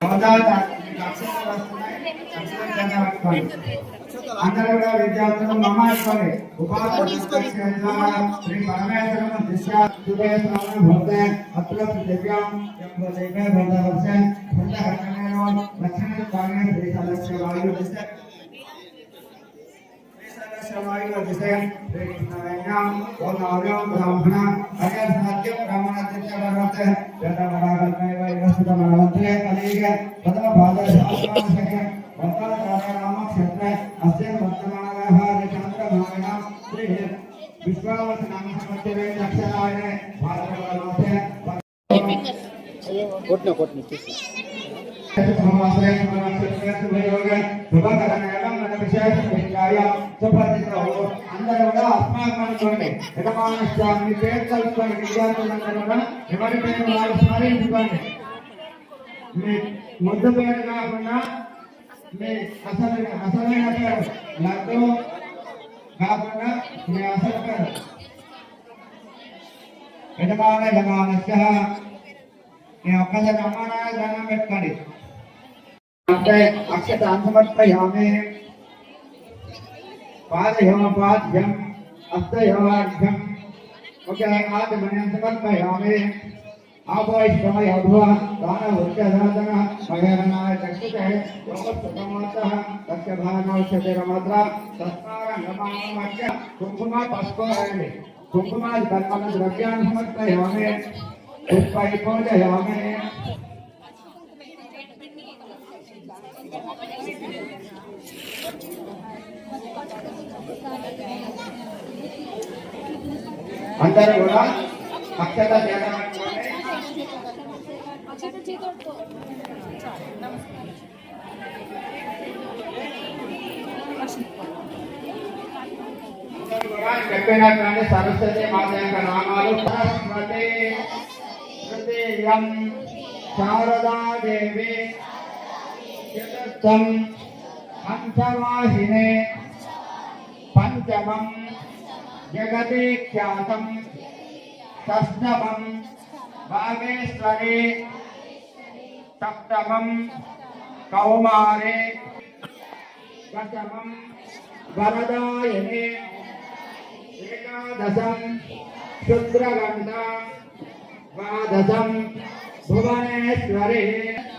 అవతార లక్షణ వస్తున్నాయి లక్షణ అందరూ కూడా విద్యార్థులు నమ్మాలి ఉపాధి శ్రీ పరమేశ్వరం దిశా సుదేశ్వరం భక్త అత్ర దివ్యం దివ్య భక్త వర్ష భక్త హరణేనో లక్షణ కారణే శ్రీ సదస్య వాయు దిశ వాయు దిశ శ్రీ కృష్ణవేణ్యాం ఓం నవ్యం బ్రాహ్మణ అయ్య సత్యం బ్రాహ్మణ దిశ భగవత వేద మరాగల్మేవ యువసుత మనవంతే కలిగ ప్రథమ భాగ శాస్త్రాంశకే నామ క్షేత్ర అస్య శ్రీ నామ కొట్టిన కొట్టిన తీసి అందరూ కూడా అస్మాకనుకోండి యజమానస్వామి పేరు కలుపుకోండి విద్యార్థులందరూ కూడా ఎవరి పేరు వారు స్మరించుకోండి మీ ముద్దు పేరు కాకుండా मैं आशा आशा लगाकर लागतो गावना मैं आशा कर यजमान यजमानस्य मैं अवकाश कामना दान बेटकारे आपके अक्षतान समर्पयामि पाद यम पाद यम अस्त यम ओके, आज मैं समर्पयामि వృక్షధాదన మహేరణాయ చక్షుతే యోగసుతమాసః తస్య భాగనౌషధిరమాత్ర తస్మారంగమామర్చ కుంకుమ పసుపు రాయండి కుంకుమాది కర్మల ద్రవ్యాన్ని సమర్పయామి పుష్పై పూజయామి అందరూ కూడా అక్షత చేయాలనుకోండి అందరూ కూడా చెప్పినటువంటి సరస్వతి మాత యొక్క నామాలు సరస్వతి తృతీయం శారదాదేవి చతుర్థం పంచవాహినే పంచమం జగతి ఖ్యాతం షష్టమం భాగేశ్వరి సప్తమం కౌమారే దశమం వరదాయనే ఏకాదశం శుద్రగంధ ద్వాదశం భువనేశ్వరి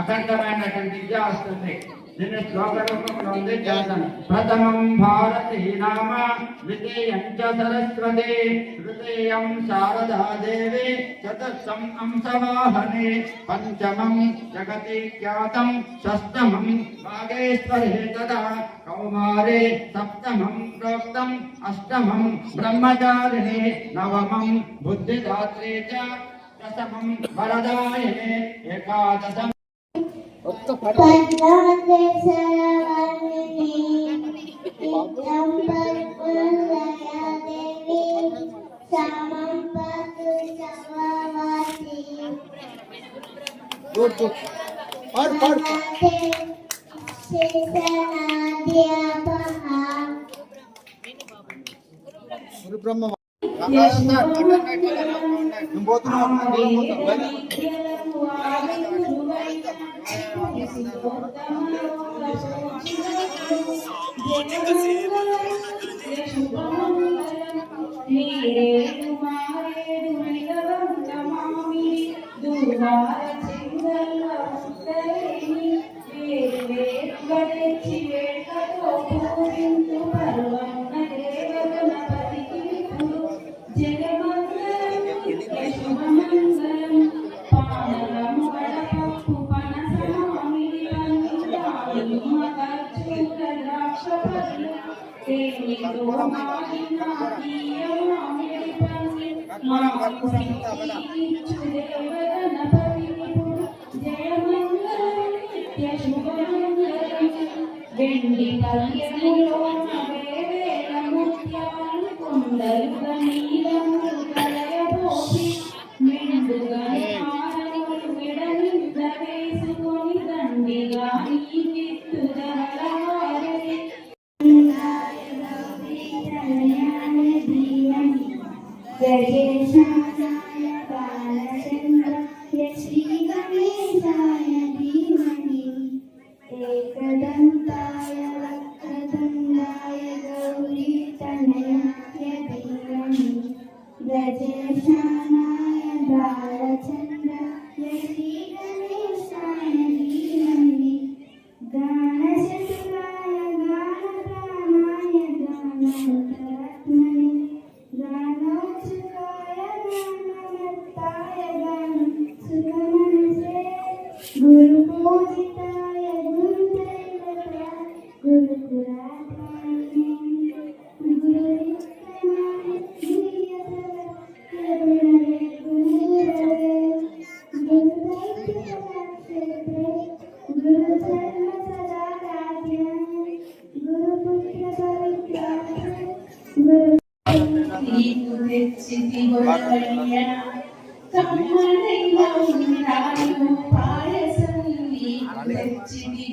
అఖండమైనటువంటి విద్య వస్తుంది. దీన్ని శ్లోక రూపంలో ఉంది చేస్తాను ప్రథమం భారతీ నామ ద్వితీయం చ సరస్వతి తృతీయం శారదా దేవి చతుర్థం అంశవాహనే పంచమం జగతి ఖ్యాతం షష్టమం భాగేశ్వరే తదా కౌమారే సప్తమం ప్రోక్తం అష్టమం బ్రహ్మచారిణి నవమం ఒక్క పాట గుడ్ గుడ్ పాడు పాడు గురు బ్రహ్మ Thank you. తక్కువ రకంగా కదా వెండి పల్లెములో వేవేల ముత్యాలు కొండలుగా నీలములు కలయబోసి మెండుగా హారములు విడలింద వేసుకొని దండిగా నీకెత్తు ధరల వారే 在天上。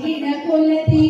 Divina.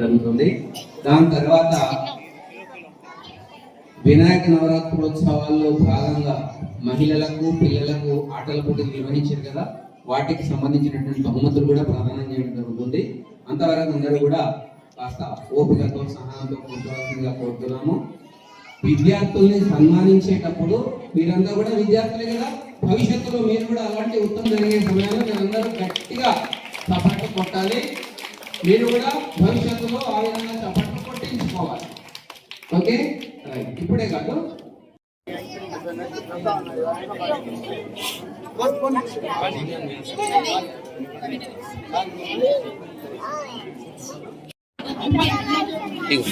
జరుగుతుంది. దాని తర్వాత వినాయక నవరాత్రోత్సవాల్లో భాగంగా మహిళలకు పిల్లలకు ఆటల పోటీలు నిర్వహించారు కదా. వాటికి సంబంధించినటువంటి బహుమతులు కూడా ప్రదానం చేయడం జరుగుతుంది. అంతవరకు అందరూ కూడా కాస్త ఓపికతో సహనంతో కొనసాగాల్సిందిగా కోరుతున్నాము. విద్యార్థుల్ని సన్మానించేటప్పుడు మీరందరూ కూడా విద్యార్థులే కదా? భవిష్యత్తులో మీరు కూడా అలాంటి ఉత్తమం జరిగే సమయంలో మీరందరూ గట్టిగా చప్పట్లు కొట్టాలి. మీరు కూడా భవిష్యత్తులో ఆ విధంగా చప్పట్లు కొట్టించుకోవాలి. ఓకే? ఇప్పుడే కాదు.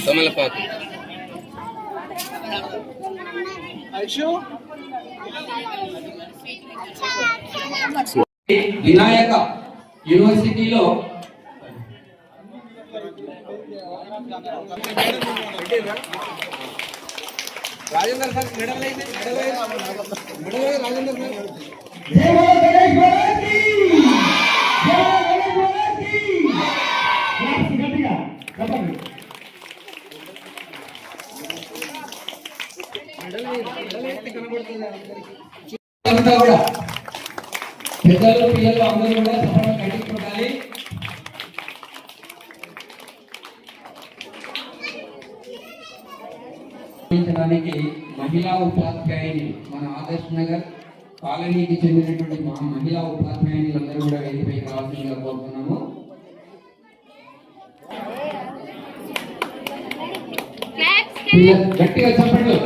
తమలపాకు Vinayak university Rajendra sir medal medal Rajendra sir పెద్దలు పిల్లలు అందరూ కూడా సఫలం మహిళా ఉపాధ్యాయుని మన ఆదర్శ్ నగర్ కాలనీకి చెందినటువంటి మా మహిళా ఉపాధ్యాయుని అందరూ కూడా వేదికపై కావాల్సిందిగా కోరుతున్నాము. గట్టిగా చెప్పండి.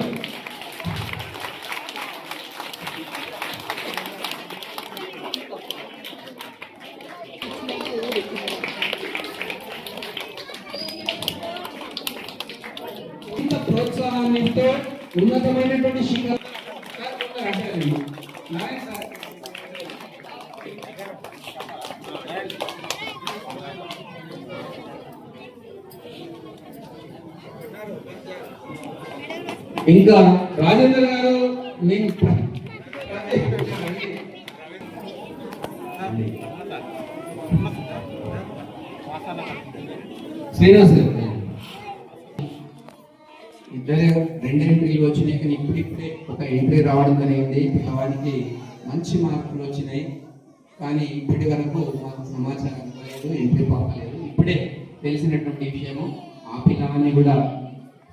ఇంకా రాజేంద్ర గారు నేను శ్రీనివాస్ గారు. ఇద్దరే రెండు ఎంట్రీలు వచ్చినాయి కానీ ఇప్పుడిప్పుడే ఒక ఎంట్రీ రావడం జరిగింది పిల్లవాడికి మంచి మార్కులు వచ్చినాయి కానీ ఇప్పటి వరకు మాకు సమాచారం ఇవ్వలేదు ఎంట్రీ పంపలేదు. ఇప్పుడే తెలిసినటువంటి విషయము ఆ పిల్లవాన్ని కూడా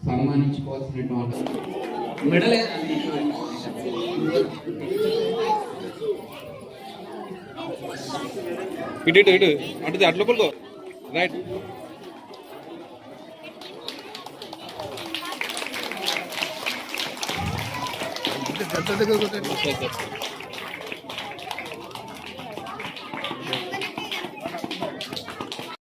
సన్మానించుకోవాల్సినటువంటి మెడలే ఇటు ఇటు ఇటు. అటు అట్లా 对，对，对，对，对。